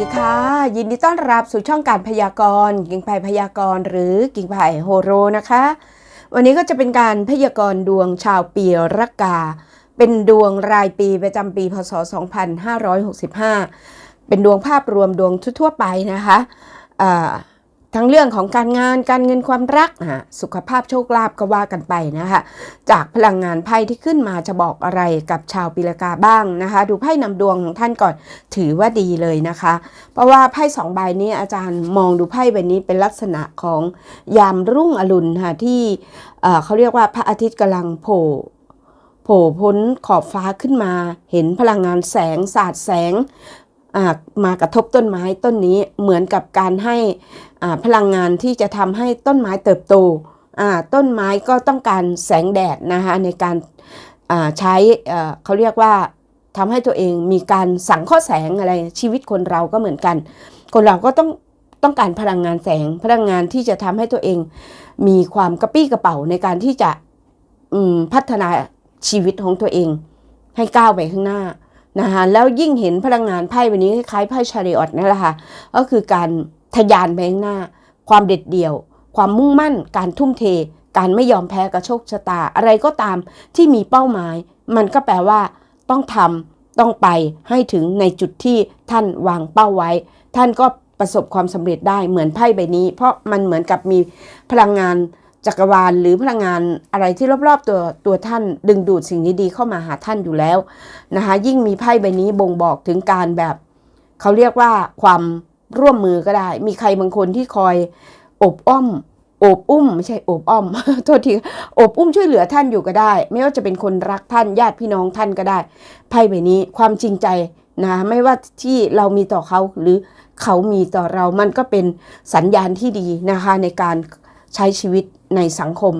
ดีค่ะ ยินดีต้อนรับสู่ช่องการพยากรณ์ กิ่งไผ่พยากรณ์หรือกิ่งไผ่โฮโรนะคะ วันนี้ก็จะเป็นการพยากรณ์ดวงชาวปีรากา เป็นดวงรายปีประจำปีพศ 2565 เป็นดวงภาพรวมดวงทั่วไปนะคะ ทั้งเรื่องของการงานการเงินความรักอะสุขภาพโชคลาภก็ว่ากันไปนะคะจากพลังงานไพ่ที่ขึ้นมาจะบอกอะไรกับชาวปีละกาบ้างนะคะ ดูไพ่นำดวงของท่านก่อนถือว่าดีเลยนะคะ เพราะว่าไพ่สองใบนี้อาจารย์มองดูไพ่ใบนี้เป็นลักษณะของยามรุ่งอรุณค่ะที่เขาเรียกว่าพระอาทิตย์กำลังโผล่โผล่พ้นขอบฟ้าขึ้นมา เห็นพลังงานแสงสาดแสง มากระทบต้นไม้ต้นนี้เหมือนกับการให้พลังงานที่จะทำให้ต้นไม้เติบโตต้นไม้ก็ต้องการแสงแดดนะคะในการใช้เขาเรียกว่าทำให้ตัวเองมีการสังเคราะห์แสงอะไรชีวิตคนเราก็เหมือนกัน คนเราก็ต้องต้องการพลังงานแสงพลังงานที่จะทำให้ตัวเอง มีความกระปี้กระเป๋าในการที่จะพัฒนาชีวิตของตัวเอง ให้ก้าวไปข้างหน้า นะคะแล้วยิ่งเห็นพลังงานไพ่วันนี้คล้ายๆไพ่ชาริออตนั่นแหละค่ะก็คือการทะยานไปข้างหน้า ความเด็ดเดี่ยว ความมุ่งมั่น การทุ่มเท การไม่ยอมแพ้กระโชคชะตา อะไรก็ตามที่มีเป้าหมาย มันก็แปลว่า ต้องทำต้องไปให้ถึงในจุดที่ท่านวางเป้าไว้ ท่านก็ประสบความสำเร็จได้เหมือนไพ่ใบนี้ เพราะมันเหมือนกับมีพลังงาน จักรวาลหรือพลังงานอะไรที่รอบๆตัวตัวท่านดึงดูดสิ่งดีๆเข้ามาหาท่านอยู่แล้วนะคะยิ่งมีไพ่ใบนี้บ่งบอกถึงการแบบเขาเรียกว่าความร่วมมือก็ได้ มีใครบางคนที่คอยอบอ้อมโอบอุ้มไม่ใช่โอบอ้อมโทษทีโอบอุ้มช่วยเหลือท่านอยู่ก็ได้ ไม่ว่าจะเป็นคนรักท่านญาติพี่น้องท่านก็ได้ไพ่ใบนี้ความจริงใจนะไม่ว่าที่เรามีต่อเขาหรือเขามีต่อเรามันก็เป็นสัญญาณที่ดีนะคะในการใช้ชีวิต ในสังคม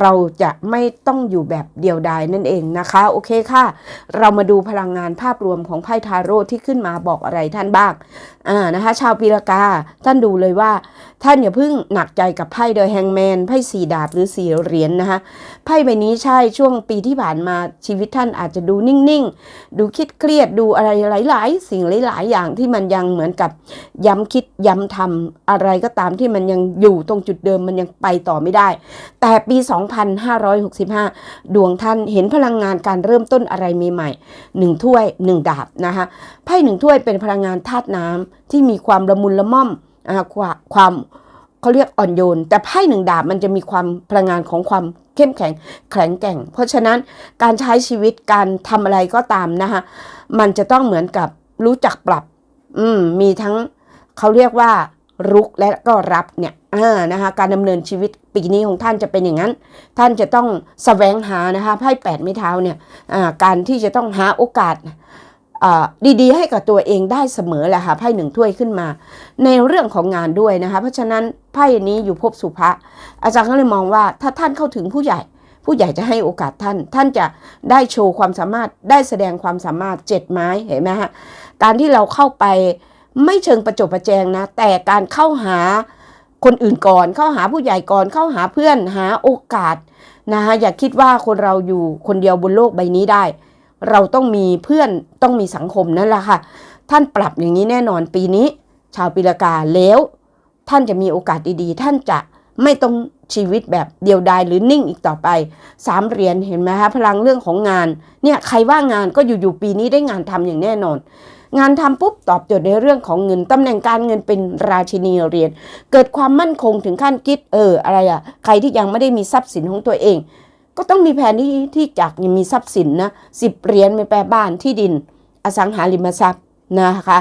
เราจะไม่ต้องอยู่แบบเดียวดายนั่นเองนะคะ โอเคค่ะ เรามาดูพลังงานภาพรวมของไพ่ทาโร่ที่ขึ้นมาบอกอะไรท่านบ้างอ่านะคะ ชาวปีละกา ท่านดูเลยว่า ท่านอย่าเพิ่งหนักใจกับไพ่เดอะแฮงแมนไพ่สีดาบหรือสีเหรียญนนะคะไพ่ใบนี้ใช่ช่วงปีที่ผ่านมาชีวิตท่านอาจจะดูนิ่งๆ ดูคิดเครียดดูอะไรหลาย ๆ สิ่งหลาย ๆ อย่างที่มันยังเหมือนกับย้ำคิดย้ำทำอะไรก็ตามที่มันยังอยู่ตรงจุดเดิมมันยังไปต่อไม่ได้ แต่ปี2565 ดวงท่านเห็นพลังงานการเริ่มต้นอะไรใหม่ๆหนึ่งถ้วยหนึ่งดาบนะคะไพ่หนึ่งถ้วยเป็นพลังงานธาตุน้ำที่มีความละมุนละม่อมอความเขาเรียกอ่อนโยน แต่ไพ่หนึ่งดาบมันจะมีความพลังงานของความเข้มแข็งแข็งแกร่ง เพราะฉะนั้นการใช้ชีวิตการทำอะไรก็ตามนะคะมันจะต้องเหมือนกับรู้จักปรับ อืมมีทั้งเขาเรียกว่ารุกและก็รับเนี่ย อ่านะคะการดำเนินชีวิตปีนี้ของท่านจะเป็นอย่างนั้น ท่านจะต้องสแสวงหานะคะไพ่แปดไม้เท้าเนี่ยการที่จะต้องหาโอกาสดีๆ ให้กับตัวเองได้เสมอแหละค่ะไพ่หนึ่งถ้วยขึ้นมา ในเรื่องของงานด้วยนะคะ เพราะฉะนั้นไพ่นี้อยู่ภพสุภะอาจารย์ก็เลยมองว่าถ้าท่านเข้าถึงผู้ใหญ่ ผู้ใหญ่จะให้โอกาสท่าน ท่านจะได้โชว์ความสามารถได้แสดงความสามารถเจ็ดไม้เห็นไหมฮะการที่เราเข้าไปไม่เชิงประจบประแจงนะ แต่การเข้าหา คนอื่นก่อน เข้าหาผู้ใหญ่ก่อน เข้าหาเพื่อนหาโอกาสนะคะอย่าคิดว่าคนเราอยู่คนเดียวบนโลกใบนี้ได้ เราต้องมีเพื่อนต้องมีสังคมนั่นแหละค่ะ ท่านปรับอย่างนี้แน่นอนปีนี้ ชาวปีละกาแล้ว ท่านจะมีโอกาสดีๆ ท่านจะไม่ต้องชีวิตแบบเดียวดายหรือนิ่งอีกต่อไปสามเหรียญเห็นไหมคะพลังเรื่องของงานเนี่ยใครว่างงานก็อยู่ๆปีนี้ได้งานทำอย่างแน่นอน งานทำปุ๊บตอบโจทย์ในเรื่องของเงินตำแหน่งการเงินเป็นราชินีเหรียญเกิดความมั่นคงถึงขั้นคิดเอออะไรอะใครที่ยังไม่ได้มีทรัพย์สินของตัวเอง ก็ต้องมีแผนที่ที่จะมีทรัพย์สินนะสิบเหรียญไม่แปลบ้านที่ดิน อสังหาริมทรัพย์นะคะ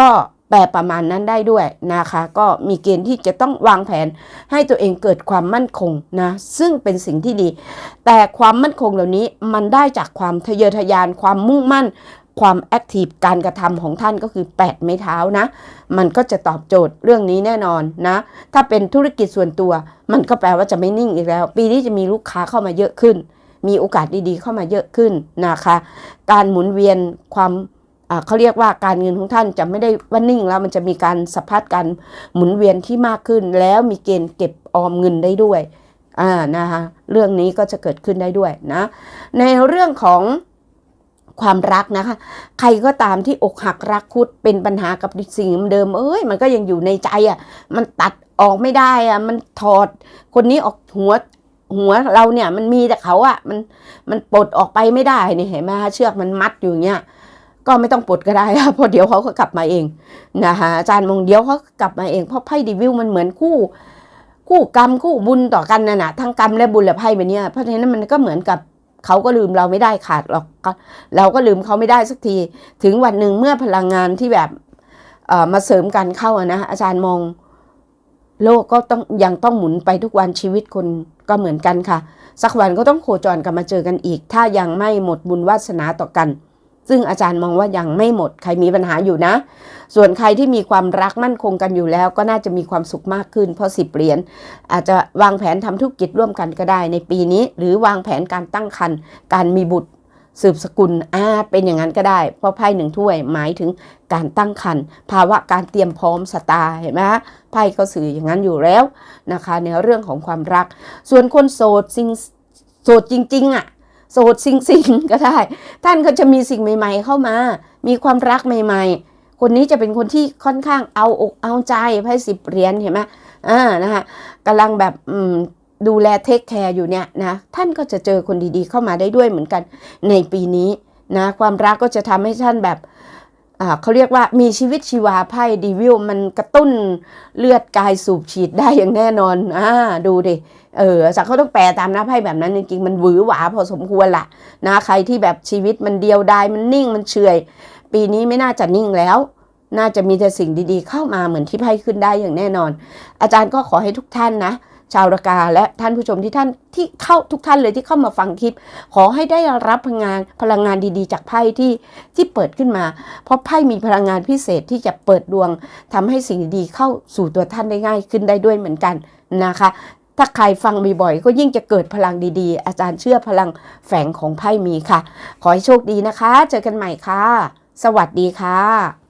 ก็แปลประมาณนั้นได้ด้วยนะคะ ก็มีเกณฑ์ที่จะต้องวางแผนให้ตัวเองเกิดความมั่นคงนะ ซึ่งเป็นสิ่งที่ดี แต่ความมั่นคงเหล่านี้มันได้จากความทะเยอทะยานความมุ่งมั่น ความแอคทีฟการกระทำของท่านก็คือ 8 ไม้เท้านะ มันก็จะตอบโจทย์เรื่องนี้แน่นอนนะ ถ้าเป็นธุรกิจส่วนตัว มันก็แปลว่าจะไม่นิ่งอีกแล้ว ปีนี้จะมีลูกค้าเข้ามาเยอะขึ้น มีโอกาสดีๆ เข้ามาเยอะขึ้นนะคะ การหมุนเวียนความเขาเรียกว่าการเงินของท่านจะไม่ได้ว่านิ่งแล้วมันจะมีการสะพัดการหมุนเวียนที่มากขึ้น แล้วมีเกณฑ์เก็บออมเงินได้ด้วยอ่านะคะเรื่องนี้ก็จะเกิดขึ้นได้ด้วยนะ ในเรื่องของ ความรักนะคะ ใครก็ตามที่อกหักรักคุดเป็นปัญหากับสิ่งเดิมเอ้ยมันก็ยังอยู่ในใจอะมันตัดออกไม่ได้อะมันถอดคนนี้ออกหัวหัวเราเนี่ยมันมีแต่เขาอะมันมันปลดออกไปไม่ได้นี่เห็นไหมคะเชือกมันมัดอยู่เงี้ยก็ไม่ต้องปลดก็ได้เพราะเดี๋ยวเขาก็กลับมาเองนะคะอาจารย์มงเดี๋ยวเขากลับมาเองเพราะไพ่ดีวิวมันเหมือนคู่คู่กรรมคู่บุญต่อกันนะนะทั้งกรรมและบุญและไพ่แบบเนี้ยเพราะฉะนั้นมันก็เหมือนกับ เขาก็ลืมเราไม่ได้ขาดหรอกก็เราก็ลืมเขาไม่ได้สักที ถึงวันหนึ่งเมื่อพลังงานที่แบบเอ่อมาเสริมกันเข้านะอาจารย์มอง โลกก็ต้องยังต้องหมุนไปทุกวันชีวิตคนก็เหมือนกันค่ะ สักวันก็ต้องโคจรกลับมาเจอกันอีก ถ้ายังไม่หมดบุญวาสนาต่อกัน ซึ่งอาจารย์มองว่ายังไม่หมดใครมีปัญหาอยู่นะ ส่วนใครที่มีความรักมั่นคงกันอยู่แล้ว ก็น่าจะมีความสุขมากขึ้น เพราะสิบเหรียญอาจจะวางแผนทำธุรกิจร่วมกันก็ได้ในปีนี้ หรือวางแผนการตั้งครรภ์การมีบุตรสืบสกุลอ่าเป็นอย่างนั้นก็ได้ เพราะไพ่หนึ่งถ้วยหมายถึงการตั้งครรภ์ภาวะการเตรียมพร้อมสตาร์เห็นไหมไพ่ก็สื่ออย่างนั้นอยู่แล้วนะคะ ในเรื่องของความรัก ส่วนคนโสดสิ่งโสดจริง ๆอะ โสดสิงสิงๆก็ได้ ท่านก็จะมีสิ่งใหม่ ๆ เข้ามา มีความรักใหม่ ๆ คนนี้จะเป็นคนที่ค่อนข้างเอาอกเอาใจไพ่สิบเหรียญเห็นไหมอ่านะคะกำลังแบบอืมดูแลเทคแคร์อยู่เนี่ยนะท่านก็จะเจอคนดีๆเข้ามาได้ด้วยเหมือนกันในปีนี้นะความรักก็จะทำให้ท่านแบบ เขาเรียกว่ามีชีวิตชีวาไพ่ดีวิวมันกระตุ้นเลือดกายสูบฉีดได้อย่างแน่นอนอ่าดูดิเอออาจารย์เขาต้องแปลตามหน้าไพ่แบบนั้นจริงๆมันหวือหวาพอสมควรละนะใครที่แบบชีวิตมันเดียวดายมันนิ่งมันเฉยปีนี้ไม่น่าจะนิ่งแล้ว น่าจะมีแต่สิ่งดีๆ เข้ามาเหมือนที่ไพ่ขึ้นได้อย่างแน่นอน อาจารย์ก็ขอให้ทุกท่านนะ ชาวรากาและท่านผู้ชมที่ท่านที่เข้าทุกท่านเลยที่เข้ามาฟังคลิป ขอให้ได้รับพลังงานพลังงานดีๆ จากไพ่ที่ที่เปิดขึ้นมา เพราะไพ่มีพลังงานพิเศษที่จะเปิดดวงทำให้สิ่งดีๆเข้าสู่ตัวท่านได้ง่ายขึ้นได้ด้วยเหมือนกันนะคะ ถ้าใครฟังบ่อยๆก็ยิ่งจะเกิดพลังดีๆ อาจารย์เชื่อพลังแฝงของไพ่มีค่ะ ขอให้โชคดีนะคะ เจอกันใหม่ค่ะ สวัสดีค่ะ